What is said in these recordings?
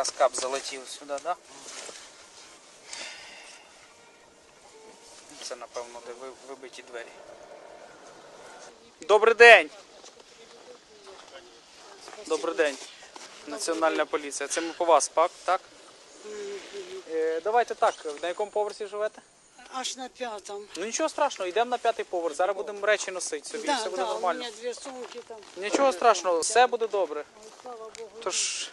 якраз кап залетів сюди, так? Да? Це, напевно, де вибиті двері. Добрий день! Добрий день. Національна поліція. Це ми по вас, пак, так? Е, давайте так, на якому поверсі живете? Аж на пятом. Ну нічого страшного, йдемо на п'ятий поверх. Зараз будемо речі носити собі, да, все буде да, у нормально. меня две сумки там. Нічого страшного, все буде добре. Слава Богу. Тож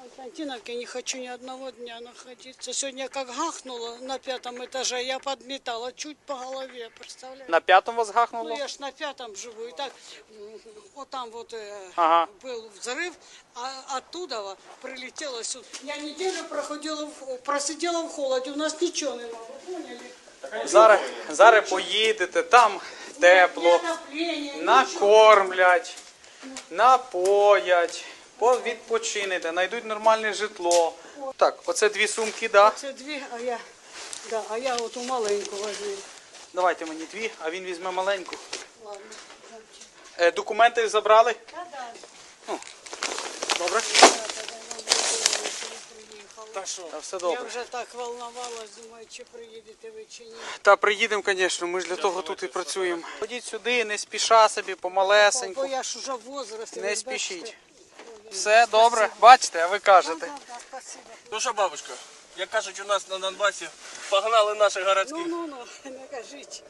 Константиновке не хочу ни одного дня находиться. Сегодня как гахнуло на пятом этаже, я подметала чуть по голове, представляешь? на п'ятому вас Ну, гахнуло? я ж на пятом живу. И так, м, вот там вот э, Ага. был взрыв, а оттуда во прилетело сюда. Я неделю проходила, в, просидела в холоде, у нас ничего не было, вы поняли? Зараз, зараз поїдете, там тепло, Ни отопления, ничего. накормлять, напоять, по- відпочинете, знайдуть нормальне житло. Так, оце дві сумки, да. Це дві, а я, да, а я от у маленьку возьму. Давайте мені дві, а він візьме маленьку. Ладно. Е, документи забрали? Да-да. Добре. Та Та все Я вже так волновалась, думаю, чи приїдете ви чи ні. Та приїдемо, звісно, ми ж для того тут і працюємо. Ходіть сюди, не спіша собі, Бо я ж уже в возрасті. Не спішіть. Все добре, бачите, а ви кажете. Спасибо. Ну що, бабушка, як кажуть у нас на Донбасі, погнали наших городських. Ну, ну, ну, не кажіть.